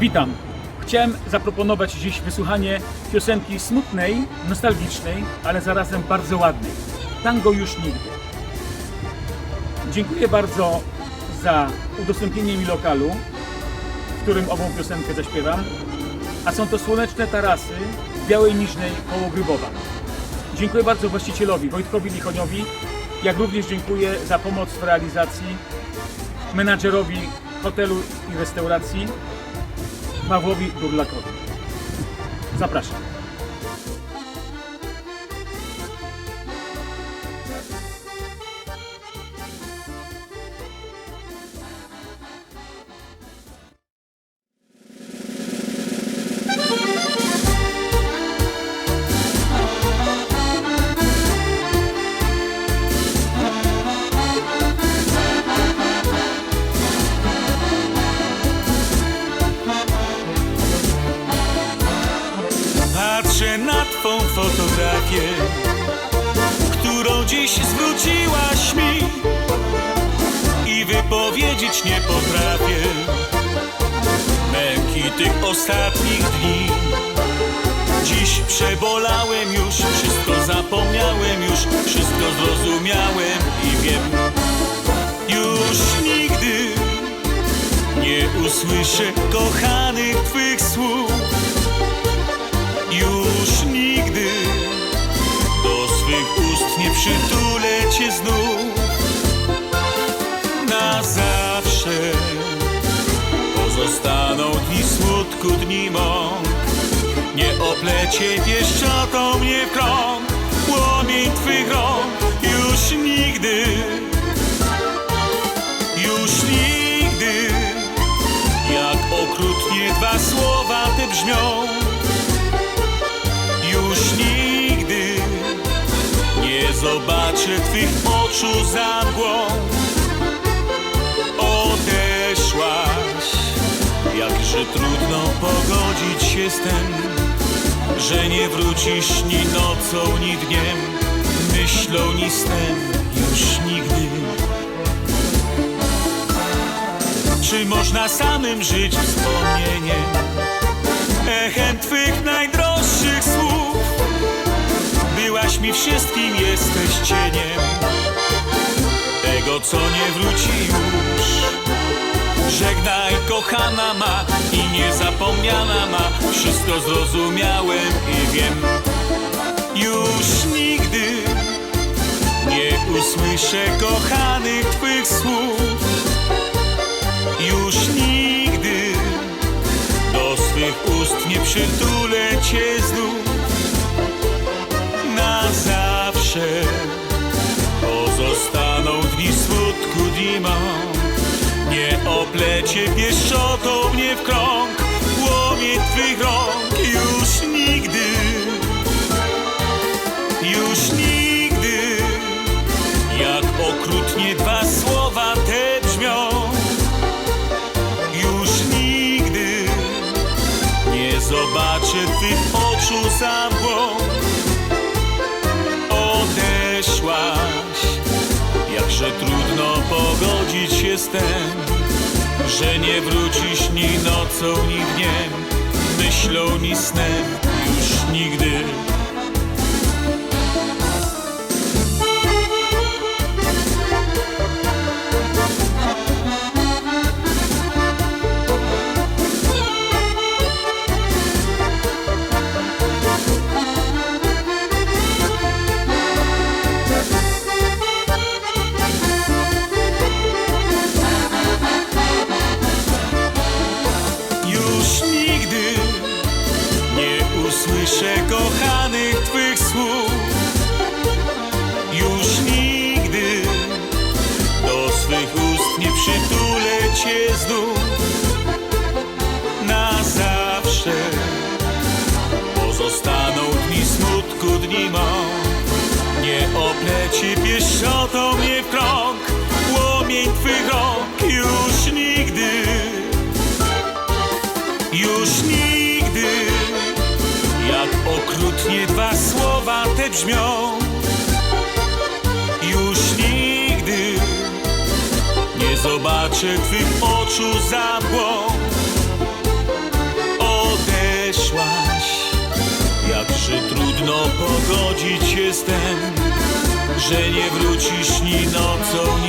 Witam. Chciałem zaproponować dziś wysłuchanie piosenki smutnej, nostalgicznej, ale zarazem bardzo ładnej. Tango już nigdy. Dziękuję bardzo za udostępnienie mi lokalu, w którym ową piosenkę zaśpiewam, a są to słoneczne tarasy w Białej Niżnej koło Grybowa. Dziękuję bardzo właścicielowi Wojtkowi Lichoniowi, jak również dziękuję za pomoc w realizacji menadżerowi hotelu i restauracji Pawłowi Durlakowi. Zapraszam. Na twą fotografię, którą dziś zwróciłaś mi i wypowiedzieć nie potrafię męki tych ostatnich dni. Dziś przebolałem już, wszystko zapomniałem już, wszystko zrozumiałem i wiem, już nigdy nie usłyszę kochanych twych słów. Już nigdy do swych ust nie przytulę cię znów. Na zawsze pozostaną dni smutku, dni mąk. Nie oplecie pieszczotą mnie w krąg, płomień twych rąk. Już nigdy, już nigdy, jak okrutnie dwa słowa te brzmią. Zobaczę Twych oczu za mgłą. Odeszłaś, jakże trudno pogodzić się z tym, że nie wrócisz ni nocą, ni dniem, myślą, ni snem, już nigdy. Czy można samym żyć wspomnieniem? echem Twych najdroższych. Byłaś mi wszystkim, jesteś cieniem tego, co nie wróci już. Żegnaj, kochana ma i niezapomniana ma. Wszystko zrozumiałem i wiem. Już nigdy nie usłyszę kochanych Twych słów. Już nigdy do swych ust nie przytulę cię znów mąk nie oplecie pieszczotą mnie w krąg płomień twych rąk. Już nigdy już nigdy. Jak okrutnie dwa słowa te brzmią. Już nigdy nie zobaczę Twych oczu za mgłą. Tym, że nie wrócisz ni nocą, ni dniem, myślą, ni snem, już nigdy. to mnie w krąg Płomień twych rąk. Już nigdy Już nigdy. Jak okrutnie dwa słowa te brzmią. Już nigdy Nie zobaczę twych oczu za błąd Odeszłaś. Jakże trudno pogodzić się z tym że nie wrócisz ni nocą,